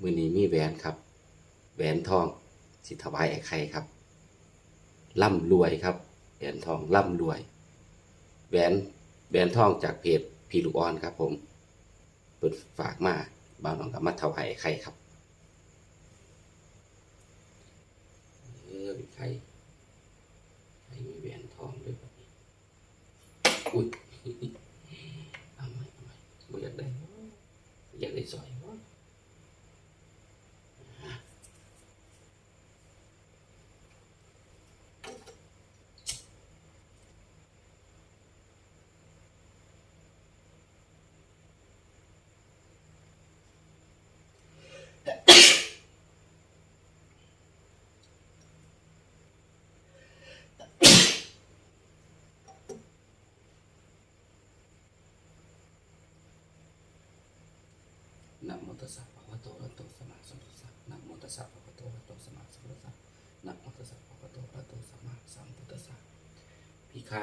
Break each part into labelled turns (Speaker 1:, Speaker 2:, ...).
Speaker 1: มือนี้มีแหวนครับ แหวนทองสิถวายไอ้ไข่ครับร่ำรวยครับ แหวนทองร่ำรวย แหวนแหวนทองจากเพจพีลูกออนครับ ผมเปิดฝากมาบ่าวน้องกับมาถวายไอ้ไข่ครับเออไข่ไข่มีแหวนทองด้วยแบบนี้อุ้ยเอาไหมเอาไหมบ่อยากได้อยากได้สอย โมตัสสะภะคะวะโตอะระหะโตสัมมาสัมพุทธัสสะนะโมตัสสะภะคะวะโตอะระหะโตสัมมาสัมพุทธัสสะนะโมตัสสะภะคะวะโตอะระหะโตสัมมาสัมพุทธัสสะพี่ใคร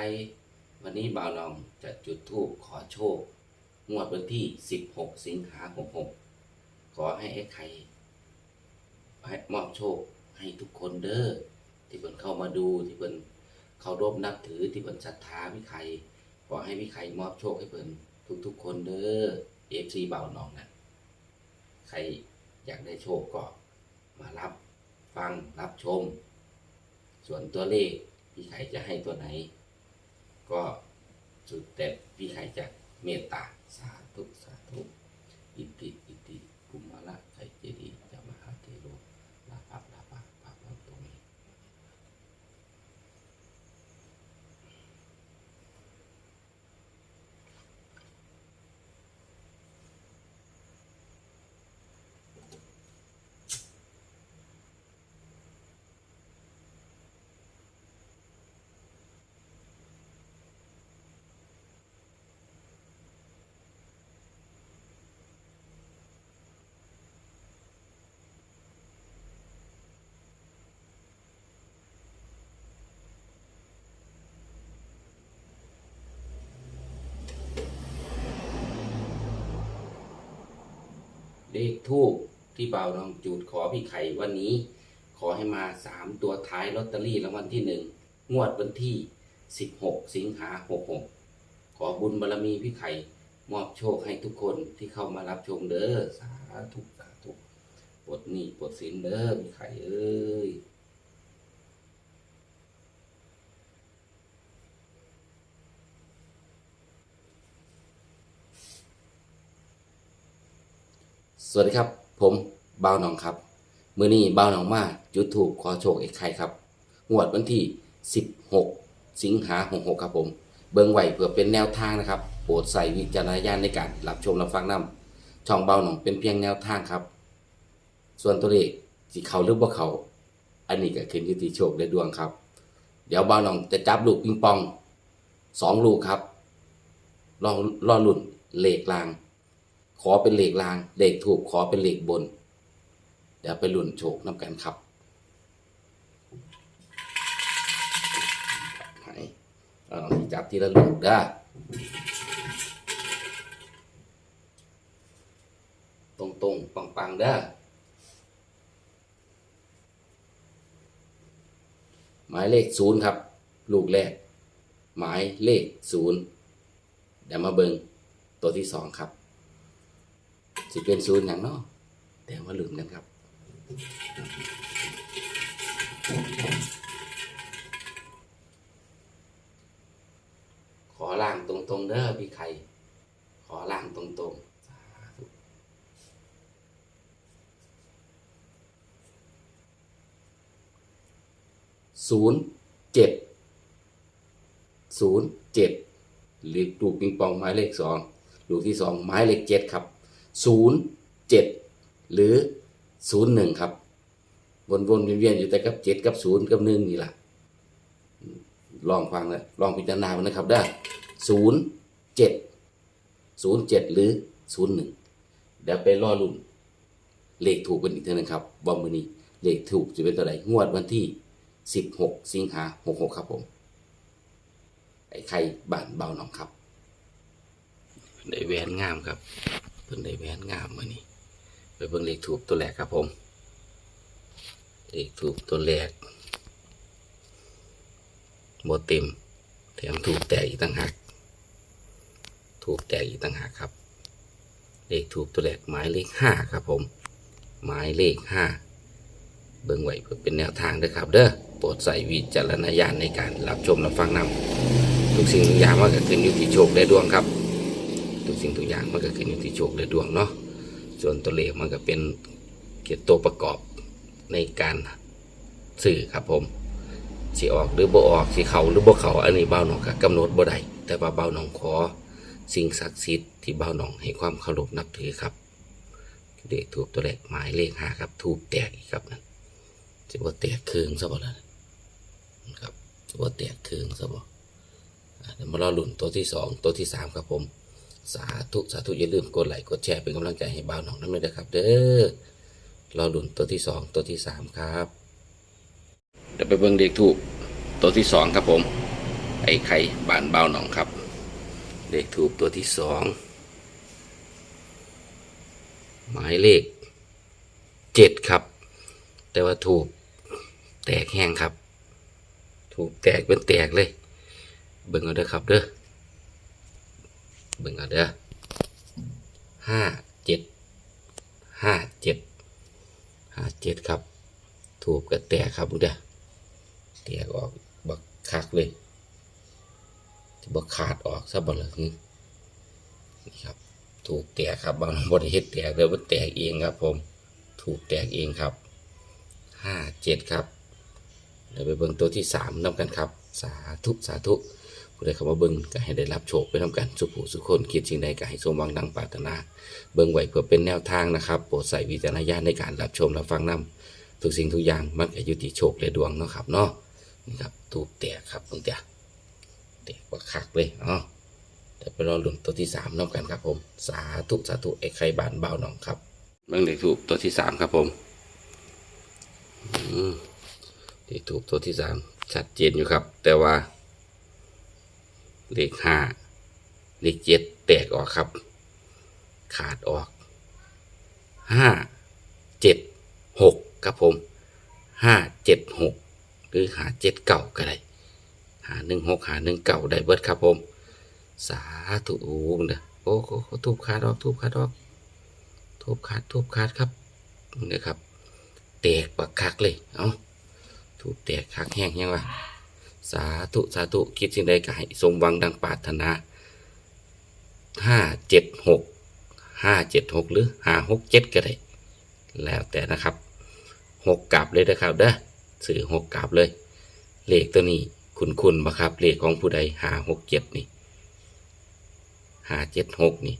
Speaker 1: วันนี้บ่าวน้องจะจุดธูปขอโชคงวดวันที่ 16 สิงหาคม6ขอให้ไอ้ไข่ให้มอบโชคให้ทุกคนเด้อที่เพิ่นเข้ามาดูที่เพิ่นเคารพนับถือที่เพิ่นศรัทธาพี่ไข่ขอให้พี่ไข่มอบโชคให้เพิ่นทุกๆคนเด้อ FC บ่าวน้องนะ ใครอยากได้โชคก็มารับฟังรับชม ส่วนตัวเลขพี่ไข่จะให้ตัวไหน ก็สุดแต่พี่ไข่จะเมตตาสาธุสาธุอิติอิติภูมิละไข่เจดีย์จะมหาเทโรลาภัพลาภาภาพตรงนี้ เลขทูบที่เบาวน้องจูดขอพี่ไข่วันนี้ ขอให้มาสามตัวท้ายลอตเตอรี่รางวัลที่หนึ่งงวดวันที่สิบหกสิงหาหกหกขอบุญบารมีพี่ไข่มอบโชคให้ทุกคนที่เข้ามารับชมเด้อสาธุสาธุปลดหนี้ปลดสินเด้อพี่ไข่เอ้ย วัสดีครับ ผมบ่าวหนองครับ มือนี้บ่าวหนองมาจุดถูกขอโชคเอกไข่ครับงวดวันที่ 16 สิงหาคม66ครับผม เบิ่งไหวเพื่อเป็นแนวทางนะครับ โปรดใส่วิจารณญาณในการรับชมรับฟังนำช่องเบาหนองเป็นเพียงแนวทางครับ ส่วนตัวเลขสิเขาหรือบ่เขาอันนี้ก็ขึ้นอยู่ที่โชคและดวงครับ เดี๋ยวเบาหนองจะจับลูกปิงปองสองลูกครับรอรอลุ่นเลขลาง ขอเป็นเหลขลางเหลขถูกขอเป็นเหลขบน เดี๋ยวไปลุ่นโชคน้ำกันครับไหนเอาจับทีละลูกได้ตรงตรงๆปังปังๆได้หมายเลขศูนย์ครับ ลูกแรก หมายเลขศูนย์เดี๋ยวมาเบิงตัวที่สองครับ สิเป็นศูนย์อย่างเนาะแต่ว่าลืมกันครับ ขอล่างตรงๆเด้อพี่ไข่ขอล่างตรงๆศูนย์เจ็ดศูนย์เจ็ดหรือลูกปิงปองหมายเลขสองลูกที่สองหมายเลขเจ็ดครับ ศูนย์เจ็ดหรือศูนย์หนึ่งครับ วนๆเวียนๆอยู่แต่กับเจ็ดกับศูนย์กับหนึ่งนี่แหละลองฟังเลยลองพิจารณามันนะครับได้ศูนย์เจ็ดศูนย์เจ็ดหรือศูนย์หนึ่งเดี๋ยวไปรอลุ่นเลขถูกกันอีกเท่านึงครับบอมมือนี้เลขถูกจะเป็นตัวไหนงวดวันที่สิบหกสิงหาหกหกครับผมไอ้ไข่บ้านเบาหนองครับ ได้แหวนงามครับ เพิ่นได้แหวนงามมานี่ไปเบิ่งเลขถูกตัวแรกครับผม เลขถูกตัวแรกโบเต็ม แถมถูกแตกอีกต่างหากถูกแตกอีกต่างหากครับ เลขถูกตัวแรกหมายเลขห้าครับผม หมายเลขห้าเบิ่งไว้เพื่อเป็นแนวทางด้อครับ เด้อโปรดใส่วิจารณญาณในการรับชมรับฟังนำทุกสิ่งทุกอย่างมันก็ขึ้นอยู่ที่โชคและดวงครับ สิ่งทุกอย่างมันก็ขึ้นอยู่ที่โชคและดวงเนาะส่วนตัวเลขมันก็เป็นเกียรติตัวประกอบในการสื่อครับผมสิออกหรือบ่ออกสิเขาหรือบ่เขาอันนี้เบาหนองก็กำหนดบ่ได้แต่ว่าเบาหนองขอ สิ่งศักดิ์สิทธิ์ที่เบาหนองให้ความเคารพนับถือครับเลขถูกตัวเลขหมายเลขห้าครับถูกแตกอีกครับนั่นสิบ่แตกคืนซะบ่ล่ะครับสิบ่แตกคืนซะบ่เดี๋ยวมารอลุ้นตัวที่สองตัวที่สามครับผม สาธุสาธุอย่าลืมกดไลค์กดแชร์เป็นกำลังใจให้บ่าวหนองน้ำเลยนะครับเด้อรอลุ่นตัวที่สองตัวที่สามครับเดี๋ยวไปเบิ่งเด็กถูกตัวที่สองครับผม ไอ้ไข่บานเบ่าหนองครับ เด็กถูกตัวที่สองหมายเลขเจ็ดครับ แต่ว่าถูกแตกแห้งครับ ถูกแตกเป็นแตกเลย เบิ่งเอาเด้อครับเด้อ เบิ่งเอาเด้อห้าเจ็ดห้าเจ็ดห้าเจ็ดครับ ถูกกับแตกครับบุเด้อแตกออกบักคักเลยจะบักขาดออกซะบ่เลยนี่ครับ ถูกแตกครับบางบริเฮ็ดแตกเลยว่าแตกเองครับ ผม ถูกแตกเองครับห้าเจ็ดครับเดี๋ยวไปเบิ่งตัวที่สามน้ำกันครับ สาธุสาธุ ผู้ใดเข้ามาเบิ่งก็ให้ได้รับโชคไปทำกันสุขผู้สุขคนคิดสิ่งใดก็ให้สมหวังดังปรารถนา เบิ่งไว้เพื่อเป็นแนวทางนะครับโปรดใส่วิจารณญาณในการรับชมรับฟังนํทุกสิ่งทุกอย่างมันก็อยู่ที่โชคและดวงเนาะครับเนาะนี่ครับถูกแตกครับตรงเตียแตกว่าคักเลยเนาะเดี๋ยวไปรอลุ้นตัวที่สามน้ำกันครับผม สาธุสาธุไอ้ไข่บานเบาหนองครับเบิ่งเลขถูกตัวที่สามครับผมอืมเลขถูกตัวที่สามชัดเจนอยู่ครับ แต่ว่า เลขห้าเลขเจ็ดแตกออกครับ ขาดออกห้าเจ็ดหกครับผมห้าเจ็ดหกหรือหาเจ็ดเก่าก็ได้หาหนึ่งหกหาหนึ่งเก่าได้เบิดครับผม สาธุโอ้เด้อโอ้โหทุบขาดออกทุบขาดออกทุบขาดทุบขาดครับนี่ครับแตกปักคักเลย เอาทุบแตกคักแห้งยังวะ สาธุสาธุคิดสิ่งใดก็ให้สมหวังดังปรารถนาห้าเจ็ดหกห้าเจ็ดหกหรือห้าหกเจ็ดก็ได้ แล้วแต่นะครับหกกลับเลยนะครับเด้อสื่อหกกลับเลย เลขตัวนี้คุณคุณปะครับ เลขของผู้ใดห้าหกเจ็ดนี่ห้าเจ็ดหกนี่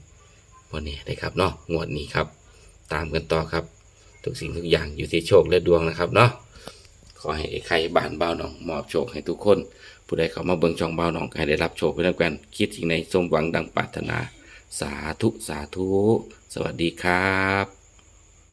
Speaker 1: วันนี้ได้ครับเนาะงวดนี้ครับ ตามกันต่อครับ ทุกสิ่งทุกอย่างอยู่ที่โชคและดวงนะครับเนาะ ขอให้ใครบ้านเบาหนองมอบโชคให้ทุกคน ผู้ใดเข้ามาเบิ่งช่องเบาหนองให้ได้รับโชคไปด้วกัน คิดสิ่งในสมหวังดังปรารถนา สาธุสาธุ สวัสดีครับ